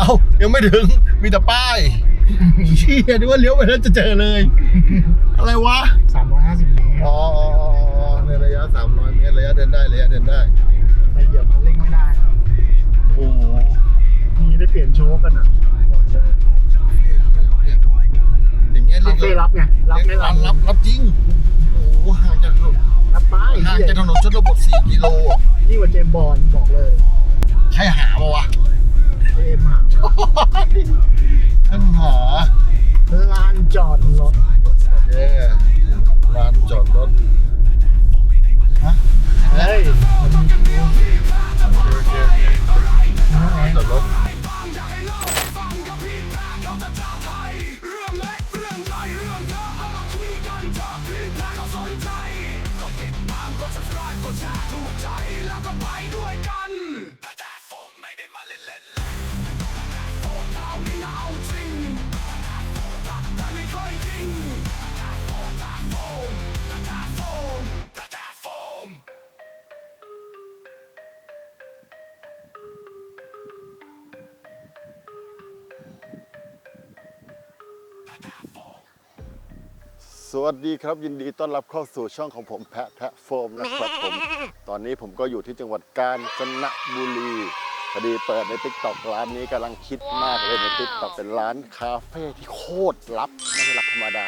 เอายังไม่ถึง มีแต่ป้ายเชี่ยนึกว่าเลี้ยวไปแล้วจะเจอเลย อะไรวะ สามร้อยห้าสิบเมตรอ๋ออ๋ออ๋ออ๋อในระยะ 300 เมตรระยะเดินได้ระยะเดินได้ แต่เหยียบคันเร่งไม่ได้ครับโอ้โหมีได้เปลี่ยนโชว์กันอะอย่างเงี้ยเรีคายกเฟ่รับไง รับไม่รัรับบรับรับจริง โอ้โหห่างจากถนนรับไปห่างจากถนนชนบท4กิโลอะนี่กว่าเจมส์บอลบอกเลยใครหามาวะ เท่มาท่านหาลานจอดรถเย้ลานจอดรถฮะเฮ้ย สวัสดีครับยินดีต้อนรับเข้าสู่ช่องของผมแพะแพะโฟมนะครับผม ตอนนี้ผมก็อยู่ที่จังหวัดกาญจนบุรีพอดีเปิดในติ๊กต็อกร้านนี้กำลังคิดมากเลยในติ๊กต็อกเป็นร้านคาเฟ่ที่โคตรลับไม่ใช่ลับธรรมดา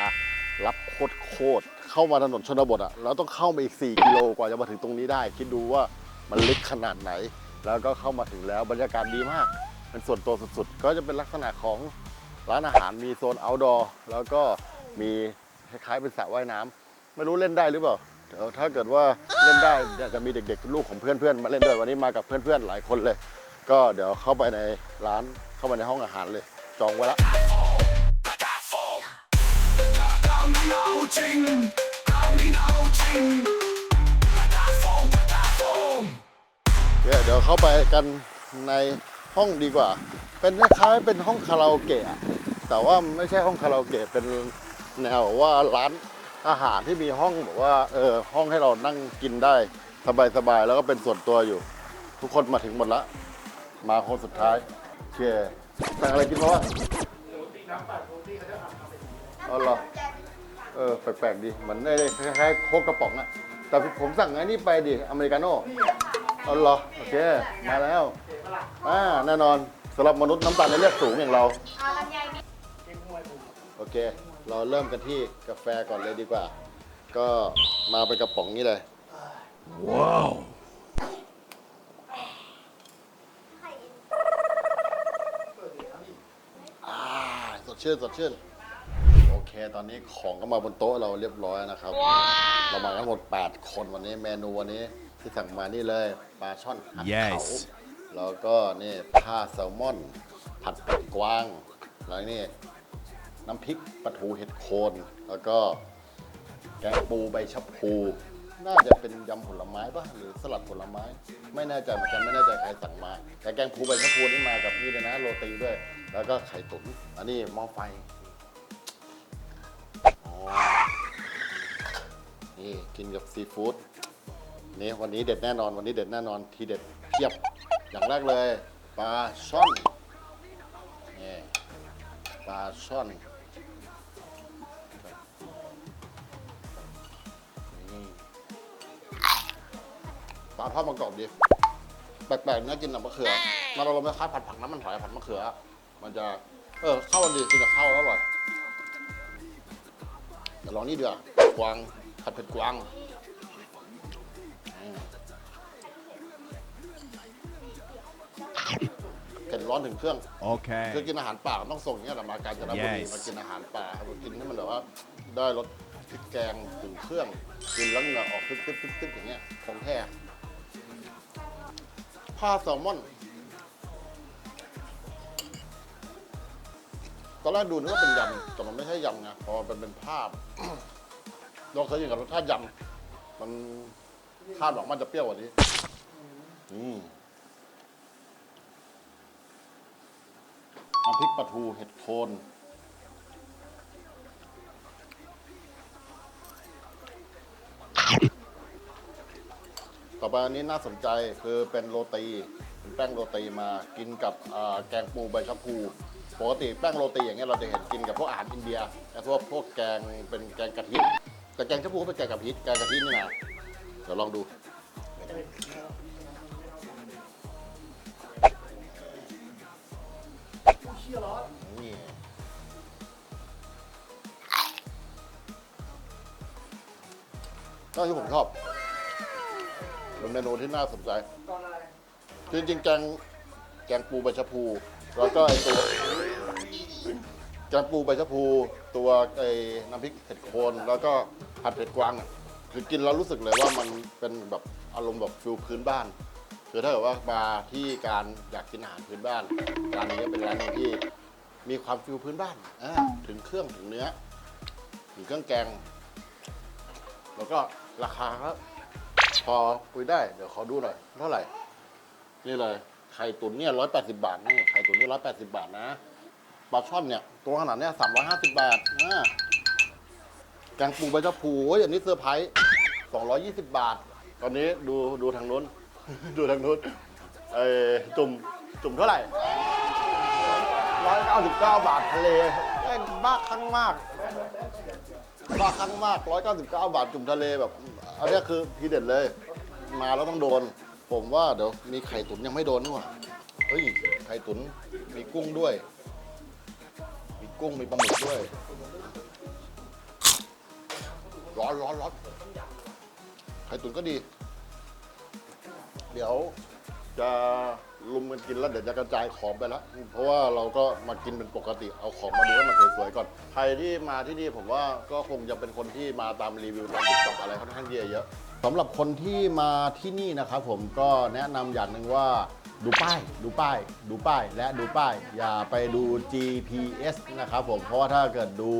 ลับโคตรโคตรเข้ามาถนนชนบทอะแล้วต้องเข้ามาอีก 4 กิโลกว่าจะมาถึงตรงนี้ได้ คิดดูว่ามันลึกขนาดไหน แล้วก็เข้ามาถึงแล้วบรรยากาศดีมากเป็นส่วนตัวสุดๆ ก็จะเป็นลักษณะของร้านอาหารมีโซน outdoor แล้วก็มี คล้ายๆเป็นสระว่ายน้ำไม่รู้เล่นได้หรือเปล่าเดี๋ยวถ้าเกิดว่าเล่นได้อยากจะมีเด็กๆ ลูกของเพื่อนๆมาเล่นด้วยวันนี้มากับเพื่อนๆหลายคนเลย ก็เดี๋ยวเข้าไปในร้านเข้าไปในห้องอาหารเลย จองไว้ละเดี๋ยวเดี๋ยวเข้าไปกันในห้องดีกว่า เป็นคล้ายๆเป็นห้องคาราโอเกะแต่ว่าไม่ใช่ห้องคาราโอเกะเป็น แนวว่าร้านอาหารที่มีห้องแบบว่าเออห้องให้เรานั่งกินได้สบายๆแล้วก็เป็นส่วนตัวอยู่ ทุกคนมาถึงหมดละ มาคนสุดท้ายโอเคสั่งอะไรกินมาวะอ๋อเหรอเออแปลกๆดีเหมือนได้คล้ายๆโคกกระป๋องอะแต่ผมสั่งไอ้นี่ไปดิอเมริกาโน่เอาเหรอโอเค มาแล้วอ่าแน่นอนสำหรับมนุษย์น้ำตาลในเลือดสูงอย่างเราเอาลำไยนิดโอเค เราเริ่มกันที่กาแฟก่อนเลยดีกว่า ก็มาเป็นกระป๋องนี้เลย ว้าว อ่าสดชื่นสดชื่น โอเค ตอนนี้ของก็มาบนโต๊ะเราเรียบร้อยนะครับ เรามาทั้งหมด 8 คนวันนี้เมนูวันนี้ที่สั่งมานี่เลยปลาช่อนหัดเขา Yes แล้วก็นี่ผ้าแซลมอน ผัดเผ็ดกวาง แล้วนี่ น้ำพริกปลาทูเห็ดโคน แล้วก็แกงปูใบชะพู น่าจะเป็นยำผลไม้ป่ะหรือสลัดผลไม้ ไม่แน่ใจเหมือนกันไม่แน่ใจใครสั่งมา แต่แกงปูใบชะพูนี่มากับนี่เลยนะโรตีด้วย แล้วก็ไข่ตุ๋นอันนี้หม้อไฟนี่กินกับซีฟู้ดนี่วันนี้เด็ดแน่นอนวันนี้เด็ดแน่นอนทีเด็ดเทียบอย่างแรกเลยปลาช่อนนี่ปลาช่อน ลาทอดมะกรอบดี แปลกๆน่ากินหนังมะเขือมันเราไม่คล้ายผัดผักน้ำมันหอยผัดมะเขืออะมันจะ เออเข้ากันดีกินกับข้าวแล้วอร่อยเดี๋ยวลองนี่ดีกว่ากวางผัดเผ็ดกวางอืมเผ็ดร้อนถึงเครื่องคือ Okay. กินอาหารป่าต้องส่งอย่างเงี้ยแต่มาการจนบุรี Yes มากินอาหารป่าครับกินให้มันแบบว่าได้รสพริกแกงถึงเครื่อง กินแล้วเหงื่อออกตึ๊บตึ๊บตึ๊บตึ๊บอย่างเงี้ยของแท้ ผ้าแซลมอน ตอนแรกดูนึกว่าเป็นยำ แต่มันไม่ใช่ยำไงพอมันเป็นภาพลองเคยกินกับรสชาติยำ มันคาดหวังมันจะเปรี้ยวกว่านี้ อืมน้ำพริกปลาทูเห็ดโคน ต่อไปอันนี้น่าสนใจคือเป็นโรตีโรแป้งโรตีมากินกับแกงปูใบชะพูปกติแป้งโรตีอย่างเงี้ยเราจะเห็นกินกับพวกอาหารอินเดียแต่พวกพวกแกงเป็นแกงกะทิแต่แกงชะพูก็เป็นแกงกะทิแกงกะทินี่นะเดี๋ยวลองดูนี่ก็ที่ผมชอบ เป็นเมนูที่น่าสนใจ จริงๆแกงแกงปูใบชะพู แล้วก็ไอตัวแกงปูใบชะพู ตัวไอ้น้ำพริกเผ็ดโคนแล้วก็ผัดเผ็ดกวางอะคือกินแล้วรู้สึกเลยว่ามันเป็นแบบอารมณ์แบบฟิลพื้นบ้านคือถ้าเกิดว่ามาที่การอยากกินอาหารพื้นบ้านร้านนี้ก็เป็นร้านหนึงที่มีความฟิลพื้นบ้านอ่าถึงเครื่องถึงเนื้อ ถึงเครื่องแกง แล้วก็ราคาก็ พอคุยได้ เดี๋ยวขอดูหน่อย เท่าไหร่ นี่เลย ไข่ตุ๋นเนี่ยร้อยแปดสิบาทนี่ ไข่ตุ๋นนี่ร้อยแปดสิบาทนะ ปลาช่อนเนี่ย ตัวขนาดเนี้ยสามร้อยห้าสิบบาทนะแกงปูใบชะพูโอ้ยอันนี้เซอร์ไพรส์สองร้อยยี่สิบบาท ตอนนี้ดูดูทางนู้น ดูทางนู้นเอ้จุ่ม จุ่มเท่าไหร่ร้อยเก้าสิบเก้าบาททะเลแม่งบ้าครั้งมากบ้าครั้งมากร้อยเก้าสิบเก้าบาทจุ่มทะเลแบบ อันนี้คือทีเด็ดเลย มาแล้วต้องโดน ผมว่าเดี๋ยวมีไข่ตุ๋นยังไม่โดนนี่หว่าเฮ้ยไข่ตุ๋นมีกุ้งด้วย มีกุ้งมีปลาหมึกด้วย ร้อนร้อนร้อนไข่ตุ๋นก็ดี เดี๋ยวจะ ลุมกันกินแล้วเดี๋ยวจะกระจายของไปแล้วเพราะว่าเราก็มากินเป็นปกติเอาของมาดูให้มันสวยๆก่อนใครที่มาที่นี่ผมว่าก็คงจะเป็นคนที่มาตามรีวิวตามติ๊กต็อกอะไรค่อนข้างเยอะเยอะสำหรับคนที่มาที่นี่นะครับผมก็แนะนำอย่างหนึ่งว่าดูป้าย ดูป้าย ดูป้าย และดูป้าย อย่าไปดู GPS นะครับผมเพราะว่าถ้าเกิดดู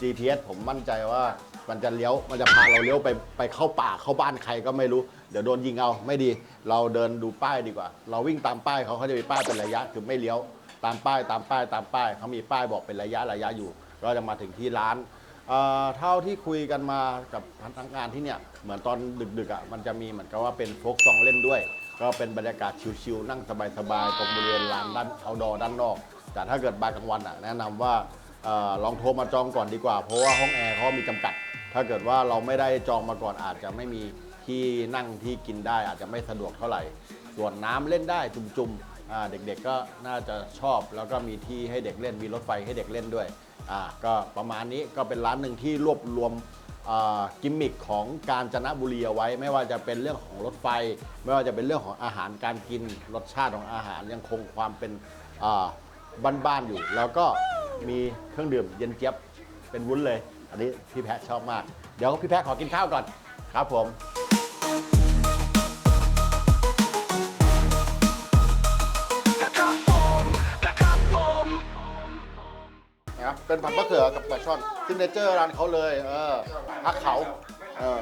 GPS ผมมั่นใจว่ามันจะเลี้ยวมันจะพาเราเลี้ยวไปไปเข้าป่าเข้าบ้านใครก็ไม่รู้ เดี๋ยวโดนยิงเอาไม่ดี เราเดินดูป้ายดีกว่า เราวิ่งตามป้ายเขาเขาจะมีป้ายเป็นระยะคือไม่เลี้ยวตามป้ายตามป้ายตามป้ายเขามีป้ายบอกเป็นระยะระยะอยู่ เราจะมาถึงที่ร้านเอ่อเท่าที่คุยกันมากับพนักงานที่เนี่ยเหมือนตอนดึกๆอะมันจะมีเหมือนกับว่าเป็นโฟกซองเล่นด้วย ก็เป็นบรรยากาศชิลๆนั่งสบายๆตรงบริเวณลานด้านเอาดอด้านนอก แต่ถ้าเกิดบาร์กลางวันอะแนะนำว่าเออลองโทรมาจองก่อนดีกว่า เพราะว่าห้องแอร์เขามีจำกัด ถ้าเกิดว่าเราไม่ได้จองมาก่อนอาจจะไม่มี ที่นั่งที่กินได้อาจจะไม่สะดวกเท่าไหร่ ส่วนน้ำเล่นได้จุ่มๆอ่าเด็กๆก็น่าจะชอบ แล้วก็มีที่ให้เด็กเล่นมีรถไฟให้เด็กเล่นด้วยอ่าก็ประมาณนี้ก็เป็นร้านหนึ่งที่รวบรวมอ่ากิมมิคของกาญจนบุรีเอาไว้ ไม่ว่าจะเป็นเรื่องของรถไฟ ไม่ว่าจะเป็นเรื่องของอาหารการกินรสชาติของอาหารยังคงความเป็นอ่าบ้านๆอยู่ แล้วก็มีเครื่องดื่มเย็นเจี๊ยบเป็นวุ้นเลย อันนี้พี่แพะชอบมาก เดี๋ยวพี่แพะขอกินข้าวก่อนครับผม เป็นผัดมะเขือกับปลาช่อนซิกเนเจอร์ร้านเขาเลย เออพักเขาเออ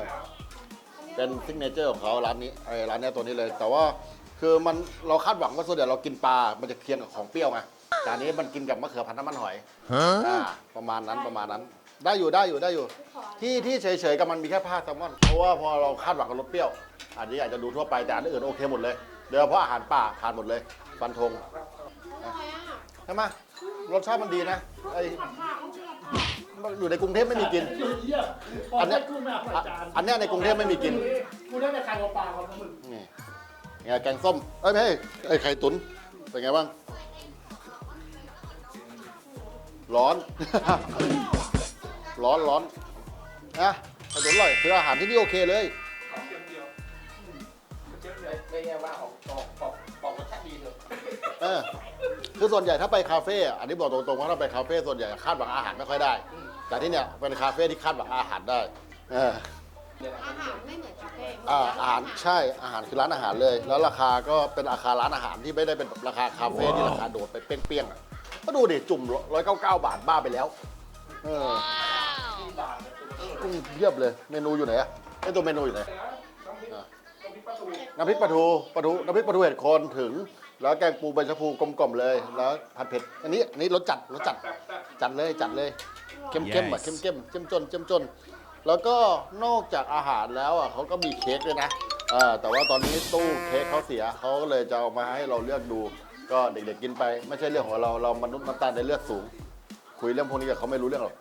เป็นซิกเนเจอร์ของเขาร้านนี้ไอ้ร้านเนี้ยตัวนี้เลย แต่ว่าคือมันเราคาดหวังว่าส่วนใหญ่เรากินปลา มันจะเคียงกับของเปรี้ยวไงแต่อันนี้มันกินกับมะเขือผัดน้ำมันหอยอ่าประมาณนั้นประมาณนั้น ได้อยู่ได้อยู่ได้อยู่ ที่ที่เฉยๆกับมันมีแค่ผ้าแซลมอน เพราะว่าพอเราคาดหวังกับรสเปรี้ยว อันนี้อาจจะดูทั่วไปแต่อันอื่นโอเคหมดเลยโดยเฉพาะอาหารป่าทานหมดเลย ฟันธงใช่ไหม รสชาติมันดีนะไออยู่ในกรุงเทพไม่มีกิน อันเนี้ยอะอันเนี้ยในกรุงเทพไม่มีกินกูได้แต่ไข่ปลาๆครับมึงนี่ไงแกงส้มเอ้ยไม่ใช่ไอไข่ตุ๋นเป็นไงบ้าง ร้อน ร้อนร้อนนะไข่ตุ๋นอร่อยคืออาหารที่นี่โอเคเลยไม่ใช่ว่าออกออกออกออกรสชาติดีเลยเออ คือส่วนใหญ่ถ้าไปคาเฟ่อะอันนี้บอกตรงๆว่าถ้าไปคาเฟ่ส่วนใหญ่คาดหวังอาหารไม่ค่อยได้ แต่ที่เนี่ยเป็นคาเฟ่ที่คาดหวังอาหารได้เอออาหารไม่เหมือนคาเฟ่อ่าอาหารใช่อาหารคือร้านอาหารเลย แล้วราคาก็เป็นราคาร้านอาหารที่ไม่ได้เป็นแบบราคาคาเฟ่ที่ราคาโดดไปเปี้ยงๆอะก็ดูดิจุ่มร้อยเก้าเก้าบาทบ้าไปแล้วเออกุ้งเยียบเลยเมนูอยู่ไหนอะไอตัวเมนูอยู่ไหนอะน้ำพริกปลาทูปลาทูน้ำพริกปลาทูเห็ดโคนถึง แล้วแกงปูใบชะพูกลมๆเลย แล้วผัดเผ็ด อันนี้อันนี้รสจัดรสจัดจัดเลยจัดเลย เข้มเข้มๆอะเข้มเข้มเข้มจนเข้มจน แล้วก็นอกจากอาหารแล้วอะเขาก็มีเค้กด้วยนะอ่าแต่ว่าตอนนี้ตู้เค้กเขาเสียเขาก็เลยจะเอามาให้เราเลือกดู ก็เด็กๆกินไป ไม่ใช่เรื่องของเราเรามนุษย์น้ำตาลในเลือดสูง คุยเรื่องพวกนี้กับเขาไม่รู้เรื่องหรอก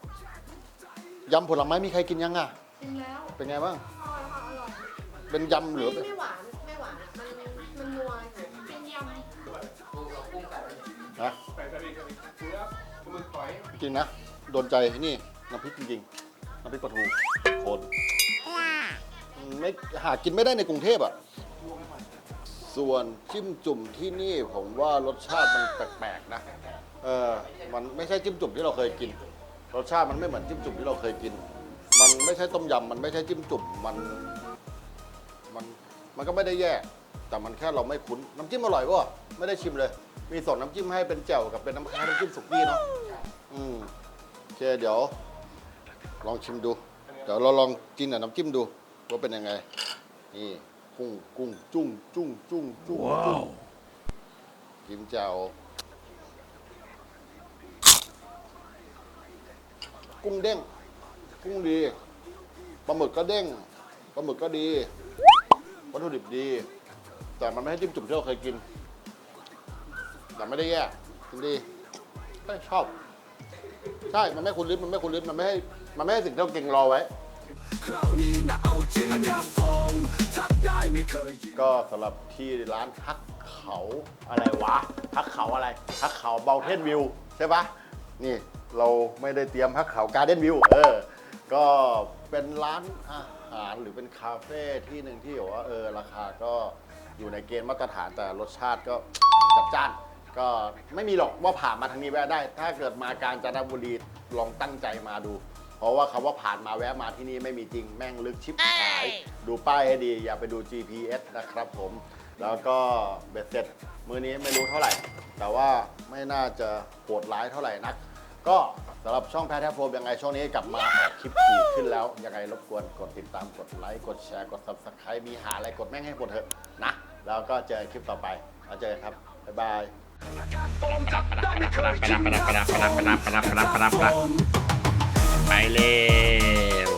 ยำผลไม้มีใครกินยังอะ กินแล้วเป็นไงบ้าง อร่อยค่ะอร่อย เป็นยำหรือ ไม่ไม่หวานไม่หว จริงนะ โดนใจนี่น้ำพริกจริงๆน้ำพริกปลาทูโคนอืมไม่หากินไม่ได้ในกรุงเทพอะ ส่วนจิ้มจุ่มที่นี่ผมว่ารสชาติมันแปลกๆนะ เออ มันไม่ใช่จิ้มจุ่มที่เราเคยกิน รสชาติมันไม่เหมือนจิ้มจุ่มที่เราเคยกิน มันไม่ใช่ต้มยำมันไม่ใช่จิ้มจุ่มมัน มันมันก็ไม่ได้แย่ แต่มันแค่เราไม่คุ้น น้ำจิ้มอร่อยป่ะไม่ได้ชิมเลย มีสองน้ำจิ้มให้เป็นแจ่วกับเป็นน้ำคล้ายน้ำจิ้มสุกี้เนาะ อืมโอเคเดี๋ยว ลองชิมดู เดี๋ยวเราลองกินกับน้ำจิ้มดูว่าเป็นยังไง นี่กุ้งกุ้งจุ้งจุ้งจุ้งจุ้งจุ้งกิมแจ่วกุ้งเด้ง กุ้งดีปลาหมึกก็เด้งปลาหมึกก็ดีวัตถุดิบดี แต่มันไม่ให้จิ้มจุ่มที่เราเคยกิน แต่ไม่ได้แย่กินดีชอบ ใช่ มันไม่คุ้นลิ้นมันไม่คุ้นลิ้นมันไม่ให้มันไม่ให้สิ่งที่เราเก่งรอไว้ก็สำหรับที่ร้านฮักเขาอะไรวะฮักเขาอะไรฮักเขาเบลเทนวิวใช่ปะนี่เราไม่ได้เตรียมฮักเขาการ์เด้นวิวเออ ก็เป็นร้านอาหารหรือเป็นคาเฟ่ที่หนึ่งที่บอกว่าเออราคาก็อยู่ในเกณฑ์มาตรฐานแต่รสชาติก็จัดจ้าน ก็ไม่มีหรอกว่าผ่านมาทางนี้แวะได้ ถ้าเกิดมาการจนบุรีลองตั้งใจมาดู เพราะว่าคำว่าผ่านมาแวะมาที่นี่ไม่มีจริงแม่งลึกชิบหาย ดูป้ายให้ดี อย่าไปดู GPS นะครับผม แล้วก็เบ็ดเสร็จมือนี้ไม่รู้เท่าไหร่ แต่ว่าไม่น่าจะโหดร้ายเท่าไหร่นัก ก็สำหรับช่องแพทแทโฟมยังไงช่วงนี้กลับมาออกคลิปถี่ขึ้นแล้ว ยังไงรบกวนกดติดตามกดไลค์กดแชร์กด subscribe มีหาอะไรกดแม่งให้หมดเถอะนะ แล้วก็เจอกันคลิปต่อไปแล้วเจอกันครับบ๊ายบาย ไปเลย